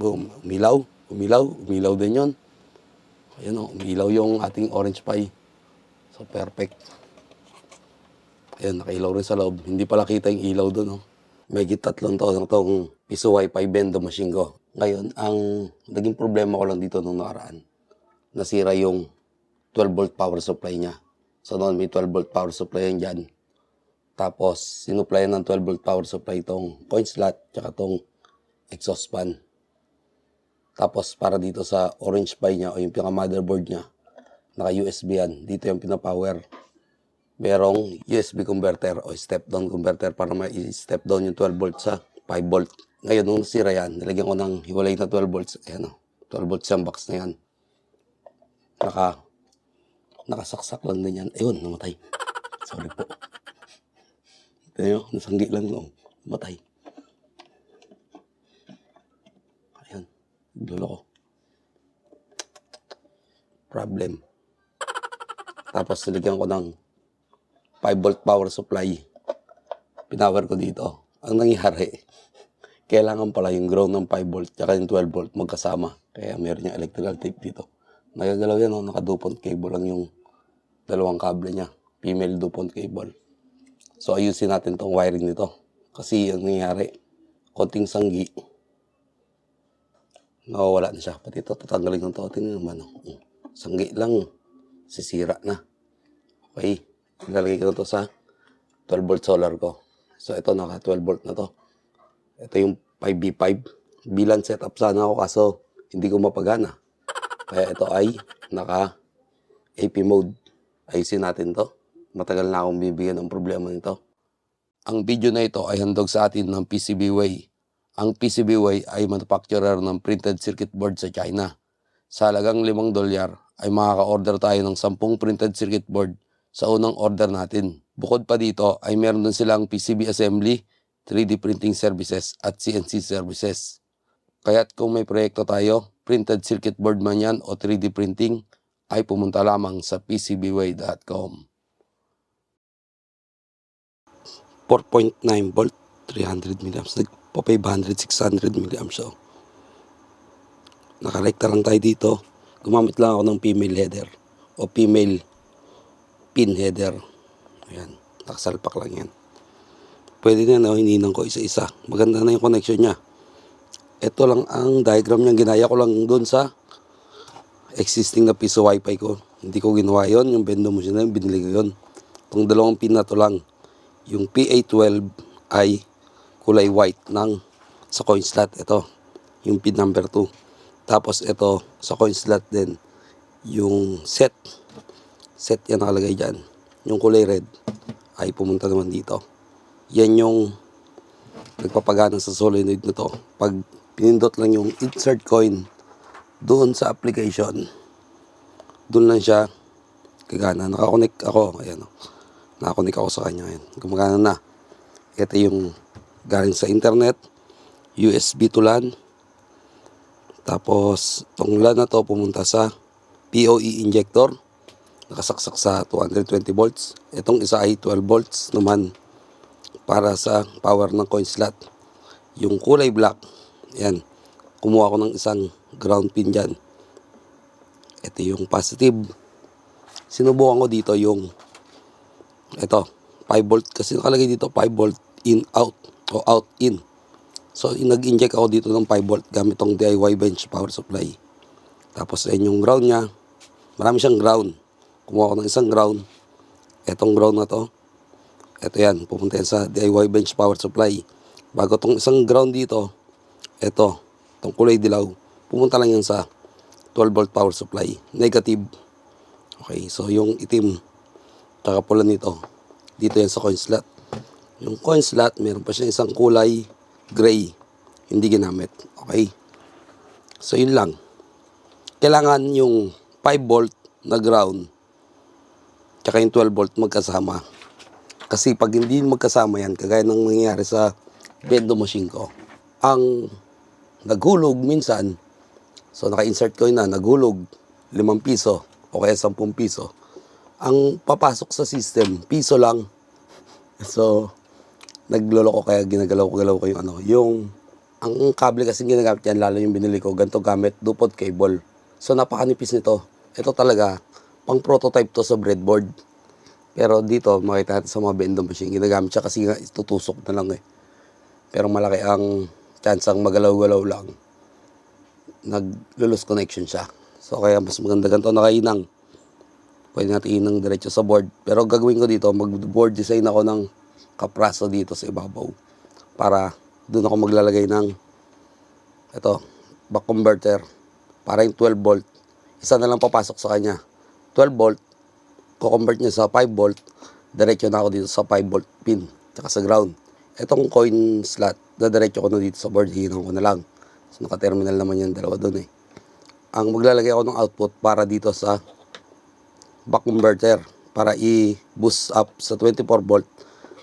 Boom. Umilaw. Umilaw. Umilaw din yun. Ayan o. Umilaw yung ating orange pie. So, perfect. Ayan, nakailaw rin sa loob. Hindi pala kita yung ilaw doon. Oh. May tatlong taon na itong piso wifi bendo machine ko. Ngayon, ang naging problema ko lang dito nung nakaraan, nasira yung 12 volt power supply niya. So noon may 12 volt power supply yan dyan. Tapos, sinupply ng 12 volt power supply itong coin slot, tsaka itong exhaust fan. Tapos, para dito sa orange pie niya o yung pinaka-motherboard niya, naka-USB yan. Dito yung pinapower. Merong USB converter o step-down converter para ma-step down yung 12 volt sa 5 volt. Ngayon, nung nasira yan, nilagyan ko ng hiwalay na 12 volts. Ayan o, 12 volts yung box na yan. Naka, nakasaksak lang din yan. Ayun, namatay. Sorry po. Ito nyo, nasanggi lang no. Namatay. Ayan, dulo ko. Problem. Tapos nilagyan ko ng 5 volt power supply. Pinower ko dito. Ang nangyari, kailangan pala yung ground ng 5 volt tsaka yung 12 volt magkasama. Kaya meron yung electrical tape dito. Nagagalaw yan, oh, naka-dupont cable lang yung dalawang kable niya. Female dupont cable. So ayusin natin tong wiring nito. Kasi ang nangyayari, konting sanggi, nawawala na siya. Pati ito, tatanggalin ng to. Tingnan naman. Oh. Mm. Sanggi lang, sisira na. Okay, ilalagay ko to sa 12 volt solar ko. So ito, naka 12 volt na to. Ito yung 5B5. Bilan setup sana ako kaso hindi ko mapagana. Kaya ito ay naka AP mode. Ayusin natin to. Matagal na akong bibigyan ng problema nito. Ang video na ito ay handog sa atin ng PCBWay. Ang PCBWay ay manufacturer ng printed circuit board sa China. Sa halagang 5 dolyar ay makaka-order tayo ng 10 printed circuit board sa unang order natin. Bukod pa dito ay meron din silang PCB assembly, 3D printing services at CNC services. Kaya't kung may proyekto tayo, printed circuit board man yan o 3D printing, ay pumunta lamang sa PCBWay.com. 4.9 volt, 300 milliamps. Nagpo 500, 600 milliamps. So, nakarekta lang tayo dito. Gumamit lang ako ng female header o female pin header. Ayan, nakasalpak lang yan. Pwede na na hininang ko isa-isa. Maganda na yung connection niya. Ito lang ang diagram niya. Ginaya ko lang doon sa existing na piso wifi ko. Hindi ko ginawa yon Yung bendo mo siya na yun, binili ko yun. Itong dalawang pin na to lang. Yung PA12 ay kulay white ng sa coin slot. Ito, yung pin number 2. Tapos ito, sa coin slot din, yung set. Set yan nakalagay dyan. Yung kulay red ay pumunta naman dito. Yan yung nagpapagana sa solenoid na to. Pag pinindot lang yung insert coin doon sa application, doon lang siya gagana. Nakakonect ako. Ayan o. Nakakonect ako sa kanya. Ayan. Gumagana na. Ito yung galing sa internet. USB to LAN. Tapos, itong LAN na to pumunta sa POE injector. Nakasaksak sa 220 volts. Itong isa ay 12 volts naman para sa power ng coin slot. Yung kulay black, yan, kumuha ko ng isang ground pin dyan. Ito yung positive. Sinubukan ko dito yung, ito, 5 volt. Kasi nakalagay dito 5 volt in, out, o out, in. So, nag-inject ako dito ng 5 volt gamit tong DIY bench power supply. Tapos, ayun yung ground niya. Marami siyang ground. Kumuha ko ng isang ground. Etong ground na to, ito yan, pupunta yan sa DIY bench power supply. Bago tong isang ground dito, ito, itong kulay dilaw, pumunta lang yan sa 12 volt power supply. Negative. Okay, so yung itim, tsaka pula nito, dito yan sa coin slot. Yung coin slot, meron pa siya isang kulay gray, hindi ginamit. Okay? So yun lang. Kailangan yung 5 volt na ground, tsaka yung 12 volt magkasama. Kasi pag hindi magkasama yan, kagaya ng nangyayari sa bendo machine ko, ang naghulog minsan, so naka-insert ko yun na, naghulog 5 piso o kaya 10 piso, ang papasok sa system, piso lang. So, nagloloko kaya ginagalaw ko yung ano, yung Ang kable kasi ginagamit yan, lalo yung binili ko, ganito gamit, dupot cable. So napakanipis nito. Ito talaga, pang prototype to sa breadboard. Pero dito, makita natin sa mga vending machine, ginagamit siya kasi tutusok na lang eh. Pero malaki ang chance ang magalaw-galaw lang. Nag-lose connection siya. So kaya mas maganda ganito nakainang. Pwede natin inang diretso sa board. Pero gagawin ko dito, mag-board design ako ng kapraso dito sa ibabaw. Para doon ako maglalagay ng ito, back converter. Para yung 12 volt. Isa na lang papasok sa kanya. 12 volt, ko-convert niya sa 5 volt. Diretso na ako dito sa 5 volt pin. Tsaka sa ground. Itong coin slot, dadiretso ko na dito sa board. Hinang ko na lang. So naka-terminal naman yan, dalawa doon eh. Ang maglalagay ako ng output para dito sa back converter para i-boost up sa 24 volt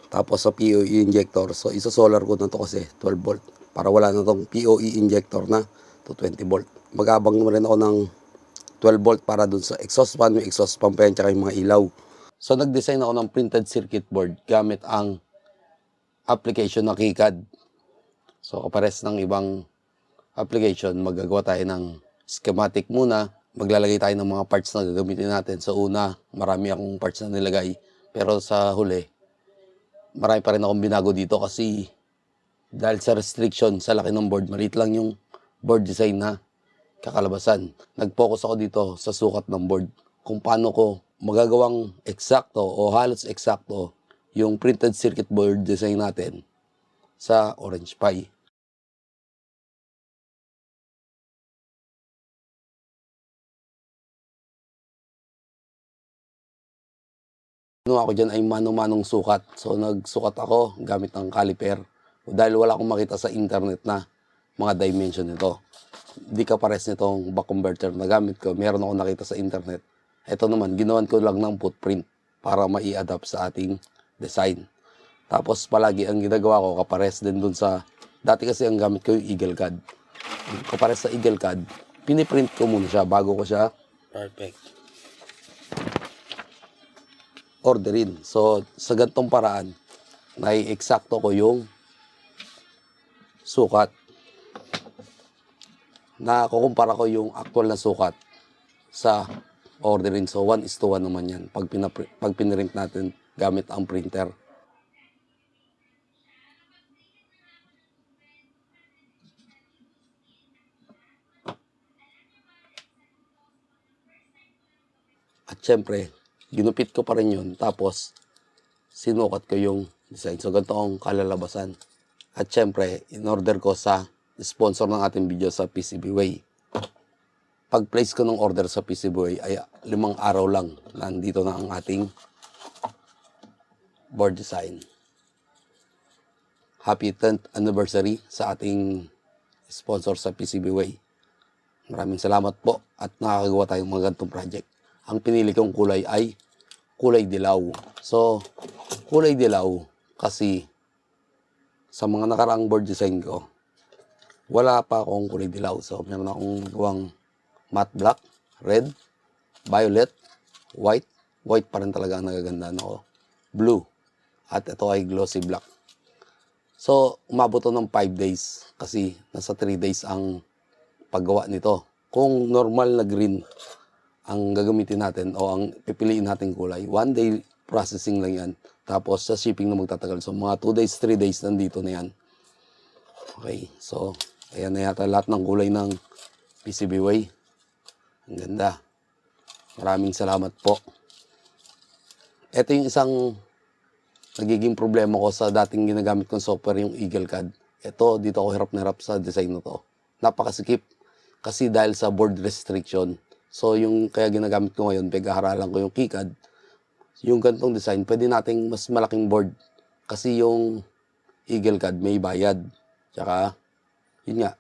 tapos sa POE injector. So isa solar ko na to kasi 12 volt para wala na tong POE injector na to 20 volt. Magabang rin ako ng 12 volt para dun sa exhaust fan, yung exhaust pump yan, tsaka yung mga ilaw. So nag-design ako ng printed circuit board gamit ang application na KiCad. So kapares ng ibang application, magagawa tayo ng schematic muna. Maglalagay tayo ng mga parts na gagamitin natin. Sa una, marami akong parts na nilagay. Pero sa huli, marami pa rin akong binago dito kasi dahil sa restriction sa laki ng board, maliit lang yung board design na kakalabasan. Nag-focus ako dito sa sukat ng board. Kung paano ko magagawang eksakto o halos eksakto yung printed circuit board design natin sa Orange Pi. Ano ako dyan ay mano-manong sukat. So nagsukat ako gamit ng caliper. Dahil wala akong makita sa internet na mga dimension nito. Di ka pares nitong back converter na gamit ko. Meron ako nakita sa internet. Ito naman, ginawan ko lang ng footprint para mai-adapt sa ating design. Tapos palagi ang ginagawa ko, kapares din dun sa, dati kasi ang gamit ko yung Eagle CAD. Kapares sa Eagle CAD, piniprint ko muna siya bago ko siya Perfect. Orderin. So, sa gantong paraan, nai-eksakto ko yung sukat. Nakukumpara ko yung actual na sukat sa orderin. So, 1 is to 1 naman yan. Pag, pinapri- pag pinrint natin gamit ang printer. At syempre, ginupit ko pa rin yun. Tapos, sinukat ko yung design. So, ganito ang kalalabasan. At syempre, in-order ko sa sponsor ng ating video sa PCBWay. Pag-place ko ng order sa PCBWay ay limang araw lang. Nandito na ang ating board design. Happy 10th anniversary sa ating sponsor sa PCBWay. Maraming salamat po at nakakagawa tayong mga ganitong project. Ang pinili kong kulay ay kulay dilaw. So, kulay dilaw kasi sa mga nakaraang board design ko, wala pa akong kulay dilaw. So, meron akong gawang matte black, red, violet, white. White pa rin talaga ang nagaganda ako. Blue. At ito ay glossy black. So, umabot to ng 5 days kasi nasa 3 days ang paggawa nito. Kung normal na green ang gagamitin natin o ang pipiliin natin kulay, one day processing lang yan. Tapos sa shipping na magtatagal. So mga 2 days, 3 days nandito na yan. Okay, so ayan na yata lahat ng kulay ng PCB Way. Ang ganda. Maraming salamat po. Ito yung isang nagiging problema ko sa dating ginagamit kong software, yung Eagle CAD. Ito, dito ako hirap na hirap sa design na to. Napakasikip. Kasi dahil sa board restriction. So, yung kaya ginagamit ko ngayon, pag-aaralan ko yung KiCad, yung gantong design, pwede nating mas malaking board. Kasi yung Eagle CAD may bayad. Tsaka, yun nga,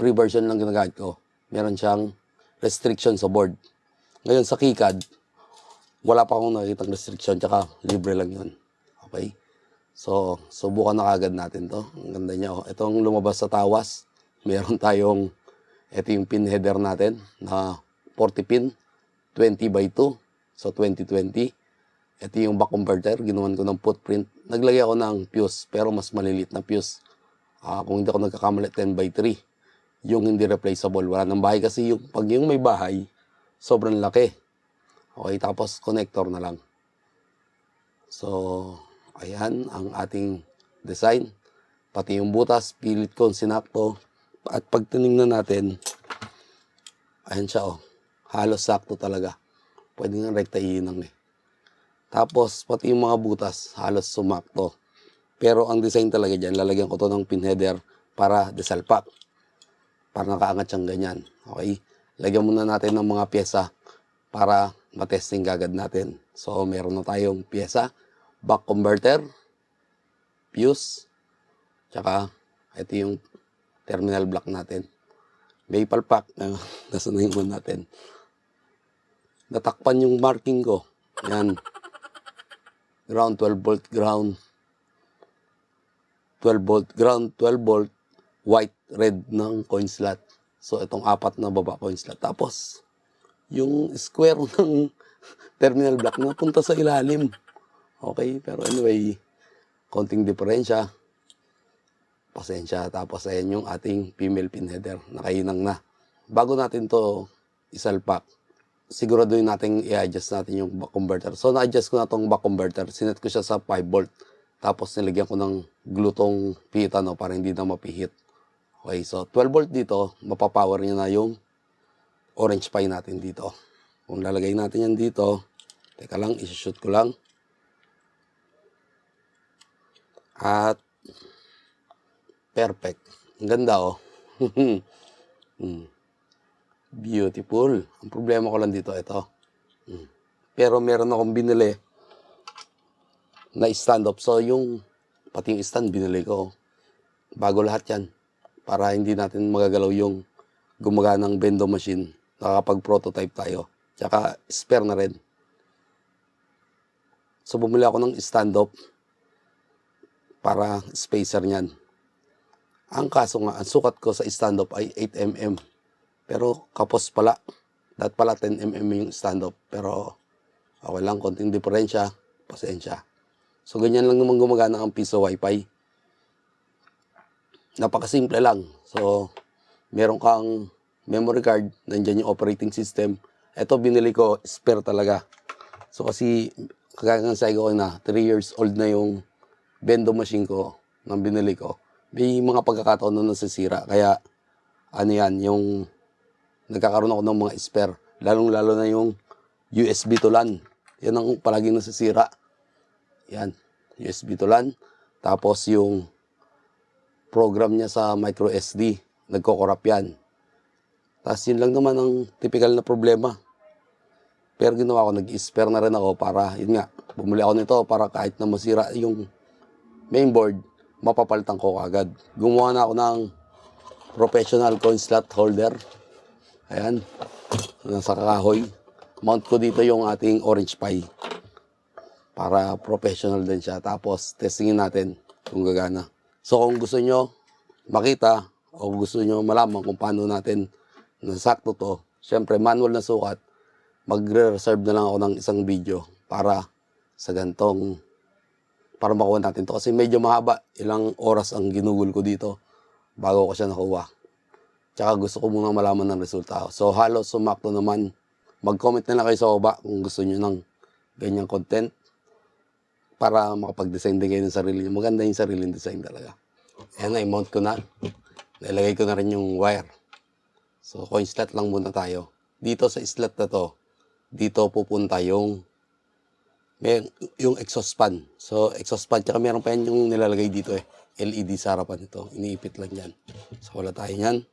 free version lang ginagamit ko. Meron siyang restriction sa board. Ngayon sa KiCad, wala pa akong nakikitang restriction, tsaka libre lang yun. Okay? So, subukan na kagad natin to. Ang ganda niya. Oh. Itong lumabas sa tawas, meron tayong, ito yung pin header natin na 40 pin, 20 by 2. So, 2020. Ito yung back converter. Ginawan ko ng footprint. Naglagay ako ng fuse, pero mas malilit na fuse. Ah, kung hindi ako nagkakamali, 10 by 3. Yung hindi replaceable. Wala nang bahay kasi yung, pag yung may bahay, sobrang laki. Okay, tapos connector na lang. So, ayan ang ating design. Pati yung butas, pilit ko sinakto. At pag tinignan natin, ayan siya oh. Halos sakto talaga. Pwede nga rekta iinang eh. Tapos, pati yung mga butas, halos sumakto. Pero ang design talaga dyan, lalagyan ko to ng pin header para desalpak. Para nakaangat siyang ganyan. Okay? Lagyan muna natin ng mga pyesa para matesting gagad natin. So, meron na tayong pyesa, back converter, fuse, tsaka ito yung terminal block natin. May palpak na nasa na yung natin. Natakpan yung marking ko. Yan. Ground 12 volt ground. 12 volt ground, 12 volt white, red ng coin slot. So itong apat na baba coin slot. Tapos yung square ng terminal block na punta sa ilalim. Okay, pero anyway, konting diferensya. Pasensya. Tapos ayan yung ating female pin header. Nakainang na. Bago natin to isalpak, siguraduhin natin i-adjust natin yung back converter. So na-adjust ko na tong back converter. Sinet ko siya sa 5 volt. Tapos nilagyan ko ng glutong pihita no, para hindi na mapihit. Okay, so 12 volt dito, mapapower niya na yung orange pie natin dito. Kung lalagay natin yan dito, teka lang, isi-shoot ko lang. At perfect. Ang ganda oh. Hmm. Beautiful. Ang problema ko lang dito, ito. Hmm. Pero meron akong binili na stand-up. So, yung pati yung stand binili ko. Bago lahat yan. Para hindi natin magagalaw yung gumaganang bendo machine. Nakakapag-prototype tayo. Tsaka spare na rin. So, bumili ako ng stand-up para spacer niyan. Ang kaso nga, ang sukat ko sa stand-up ay 8mm. Pero kapos pala. Dapat pala 10mm yung stand-up. Pero okay lang, konting diferensya. Pasensya. So, ganyan lang naman gumagana ang piso wifi. Napakasimple lang. So, meron kang memory card, nandyan yung operating system. Ito binili ko, spare talaga. So, kasi kagaya ng sabi ko na, 3 years old na yung bendo machine ko nang binili ko. May mga pagkakataon na nasisira. Kaya, ano yan, yung nagkakaroon ako ng mga spare. Lalong-lalo na yung USB to LAN. Yan ang palaging nasisira. Yan, USB to LAN. Tapos yung program niya sa micro SD, nagko-corrupt yan. Tapos yun lang naman ang typical na problema. Pero ginawa ko, nag-spare na rin ako para, yun nga, bumili ako nito para kahit na masira yung mainboard, mapapalitan ko agad. Gumawa na ako ng professional coin slot holder. Ayan, nasa kahoy. Mount ko dito yung ating orange pie para professional din siya. Tapos, testingin natin kung gagana. So, kung gusto nyo makita o gusto nyo malaman kung paano natin nasakto to, syempre, manual na sukat, magre-reserve na lang ako ng isang video para sa gantong para makuha natin to. Kasi medyo mahaba, ilang oras ang ginugol ko dito bago ko siya nakuha. Tsaka gusto ko muna malaman ng resulta. So, halos sumakto naman. Mag-comment na lang kayo sa baba kung gusto nyo ng ganyang content para makapag-design din kayo ng sarili nyo. Maganda yung sariling design talaga. Ayan na, i-mount ko na. Nilagay ko na rin yung wire. So, coin slot lang muna tayo. Dito sa slot na to, dito pupunta yung may, yung exhaust fan. So, exhaust fan. Tsaka meron pa yan yung nilalagay dito eh. LED sa harapan nito. Iniipit lang yan. So, wala tayo yan.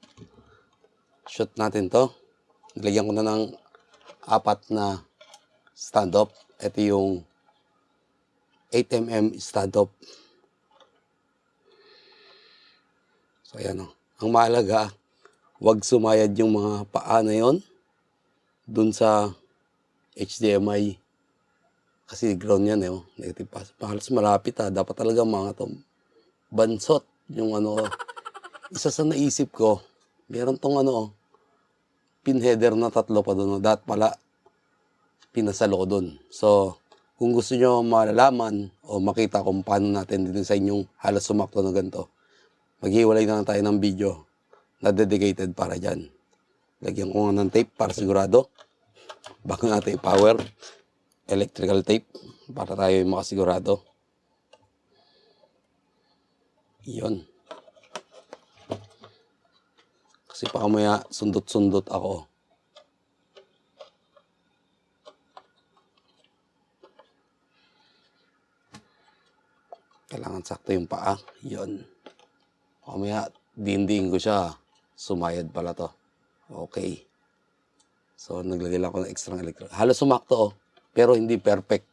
Shoot natin to. Nilagyan ko na ng apat na stand-up. Ito yung 8mm stand-up. So, ayan o. Ang mahalaga, wag sumayad yung mga paa na yon dun sa HDMI. Kasi ground yan eh. Oh. Negative pass. Halos malapit ha. Dapat talaga mga to bansot. Yung ano, isa sa naisip ko, meron tong ano, oh, pin header na tatlo pa doon. Dapat pala, pinasalo ko doon. So, kung gusto nyo malalaman o makita kung paano natin din sa inyong halos sumakto na ganito, maghiwalay na lang tayo ng video na dedicated para dyan. Lagyan ko nga ng tape para sigurado. Bago natin power electrical tape para tayo yung makasigurado. Yun. Kasi baka maya sundot-sundot ako. Kailangan sakto yung paa. Yun. Mamaya, dinding ko siya. Sumayad pala to. Okay. So, naglagay lang ako ng extra electric. Halos sumakto, oh. Pero hindi perfect.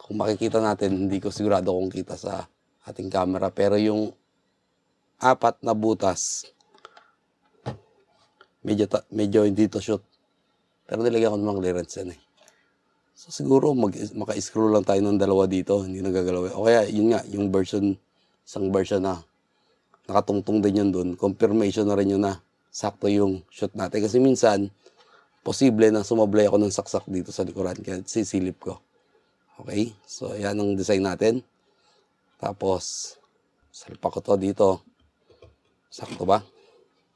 Kung makikita natin, hindi ko sigurado kung kita sa ating camera. Pero yung apat na butas, medyo, ta- medyo hindi to shoot. Pero nilagyan ko ng mga clearance yan eh. So siguro mag, maka-screw lang tayo ng dalawa dito, hindi nagagalaw. O kaya yun nga, yung version, isang version na nakatungtong din yun dun. Confirmation na rin yun na sakto yung shot natin. Kasi minsan, posible na sumablay ako ng saksak dito sa likuran. Kaya sisilip ko. Okay? So, yan ang design natin. Tapos, salpa ko to dito. Sakto ba?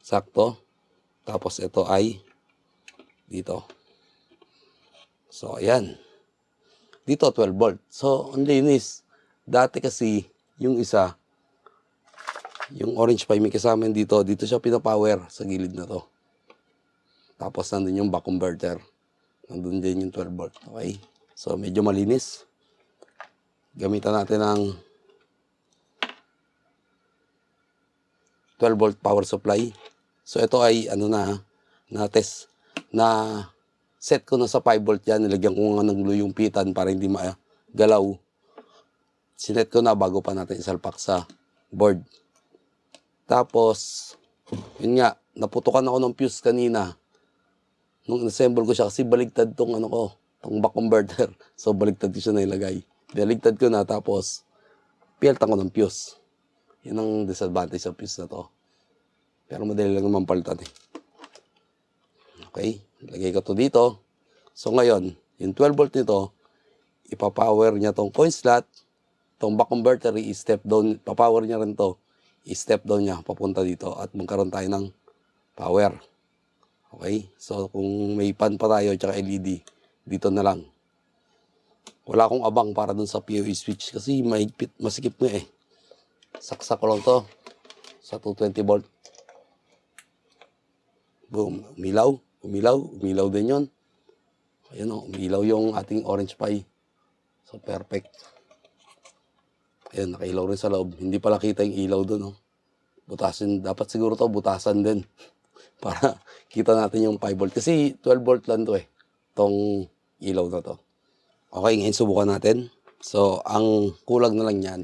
Sakto. Tapos, ito ay dito. So, ayan. Dito, 12 volt. So, ang linis. Dati kasi, yung isa, yung orange pa, may kasama yun dito. Dito siya pinapower sa gilid na to. Tapos, nandun yung back converter. Nandun din yung 12 volt. Okay? So, medyo malinis. Gamitan natin ng 12 volt power supply. So, ito ay, ano na, na test, na set ko na sa 5 volt yan. Nilagyan ko nga ng glue yung pitan para hindi magalaw. Sinet ko na bago pa natin isalpak sa board. Tapos, yun nga, naputukan ako ng fuse kanina. Nung assemble ko siya kasi baligtad tong ano ko, tong back converter. So, baligtad ko siya na ilagay. Baligtad ko na tapos, piltan ko ng fuse. Yun ang disadvantage sa fuse na to. Pero madali lang naman palitan eh. Okay, lagay ko to dito. So ngayon, yung 12 volt nito, ipapower niya tong coin slot, tong back converter, i-step down, papower niya rin to, i-step down niya papunta dito at magkaroon tayo ng power. Okay, so kung may pan pa tayo tsaka LED, dito na lang. Wala akong abang para dun sa PoE switch kasi mahigpit, masikip nga eh. Saksak ko lang to sa 220 volt. Boom, umilaw, umilaw, umilaw din yon. Ayan o, umilaw yung ating orange pie. So, perfect. Ayan, nakailaw rin sa loob. Hindi pala kita yung ilaw doon, oh. Butasin, dapat siguro to butasan din. Para kita natin yung 5 volt. Kasi 12 volt lang to eh. Tong ilaw na to. Okay, ngayon subukan natin. So, ang kulang na lang yan,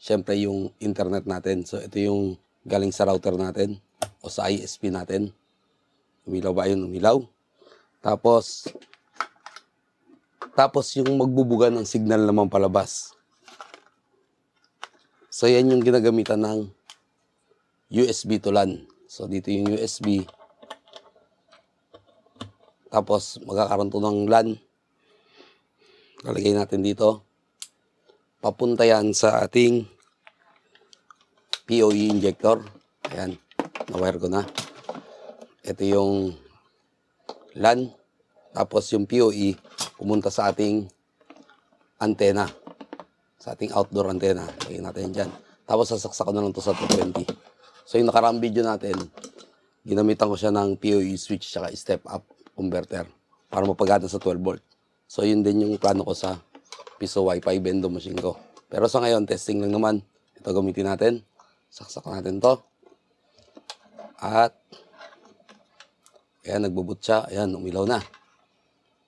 syempre yung internet natin. So, ito yung galing sa router natin o sa ISP natin. Umilaw ba yun? Umilaw. Tapos, tapos yung magbubuga ng signal naman palabas. So, yan yung ginagamitan ng USB to LAN. So, dito yung USB. Tapos, magkakaroon to ng LAN. Lalagay natin dito. Papunta yan sa ating PoE injector. Ayan, na-wire ko na. Ito yung LAN. Tapos yung PoE, pumunta sa ating antena. Sa ating outdoor antena. Lagyan natin dyan. Tapos sasaksak ko na lang to sa 220. So yung nakaraang video natin, ginamitan ko siya ng PoE switch tsaka step up converter para mapagana sa 12 volt. So yun din yung plano ko sa piso wifi bendo machine ko. Pero sa ngayon, testing lang naman. Ito gamitin natin. Saksak natin to. At Ayan, nagbuboot siya. Ayan, umilaw na.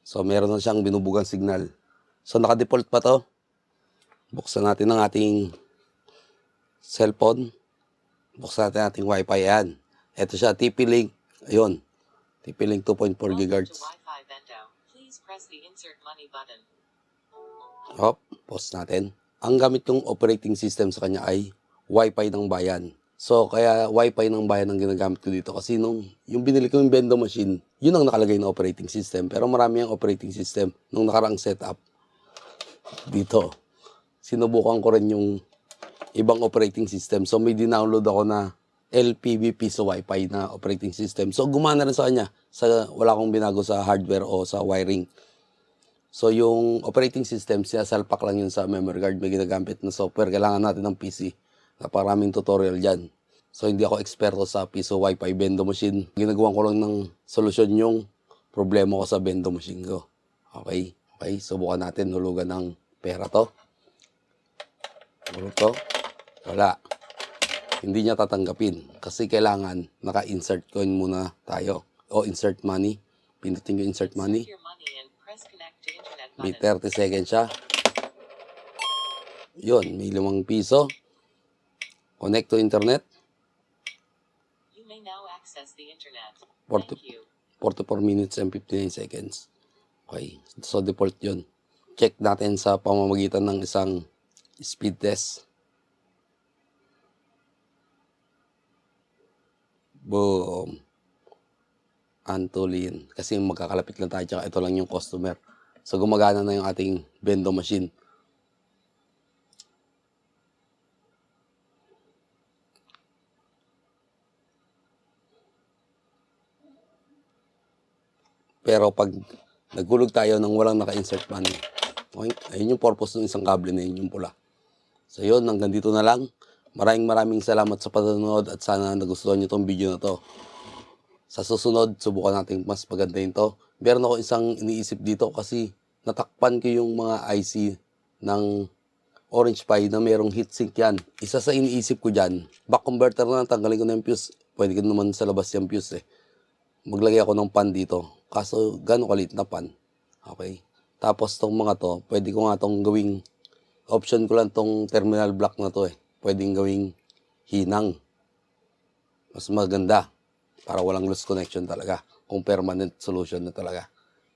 So, meron na siyang binubugang signal. So, naka-default pa to. Buksan natin ang ating cellphone. Buksan natin ang ating wifi. Ayan. Ito siya, TP-Link. Ayun. TP-Link 2.4 Welcome GHz. Hop, pause natin. Ang gamit kong operating system sa kanya ay Wi-Fi ng bayan. So, kaya Wi-Fi ng bayan ang ginagamit ko dito. Kasi nung yung binili ko yung Bendo machine, yun ang nakalagay na operating system. Pero marami ang operating system nung nakaraang setup. Dito. Sinubukan ko rin yung ibang operating system. So may dinownload ako na LPB Piso Wi-Fi na operating system. So gumana rin sa kanya. Sa, wala akong binago sa hardware o sa wiring. So yung operating system, sinasalpak lang yun sa memory card. May ginagamit na software. Kailangan natin ng PC. Naparaming tutorial dyan. So hindi ako eksperto sa piso wifi bendo machine. Ginagawa ko lang ng solusyon yung problema ko sa bendo machine ko. Okay? Okay, subukan natin hulugan ng pera to. Hulog to. Wala. Hindi niya tatanggapin. Kasi kailangan naka-insert coin muna tayo. O insert money. Pindutin yung insert money. May button. 30 seconds siya. Yun, may limang piso. Connect to internet. You may now access the internet. Thank you. 44 minutes and 59 seconds. Okay. So, default yun. Check natin sa pamamagitan ng isang speed test. Boom. Antolin. Kasi magkakalapit lang tayo, tsaka ito lang yung customer. So, gumagana na yung ating bendo machine. Pero pag nagulog tayo nang walang naka-insert money, okay, ayun yung purpose ng isang kable na yun, yung pula. So yun, hanggang dito na lang. Maraming maraming salamat sa panonood at sana nagustuhan nyo tong video na to. Sa susunod, subukan natin mas pagandahin to. Meron ako isang iniisip dito kasi natakpan ko yung mga IC ng Orange Pi na merong heatsink yan. Isa sa iniisip ko dyan, back converter na tanggalin ko na yung fuse. Pwede ko naman sa labas yung fuse eh maglagay ako ng pan dito. Kaso, gano'ng kalit na pan. Okay. Tapos, tong mga to, pwede ko nga tong gawing, option ko lang tong terminal block na to eh. Pwedeng gawing hinang. Mas maganda. Para walang loose connection talaga. Kung permanent solution na talaga.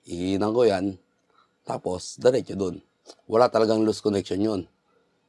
Ihinang ko yan. Tapos, diretso dun. Wala talagang loose connection yun.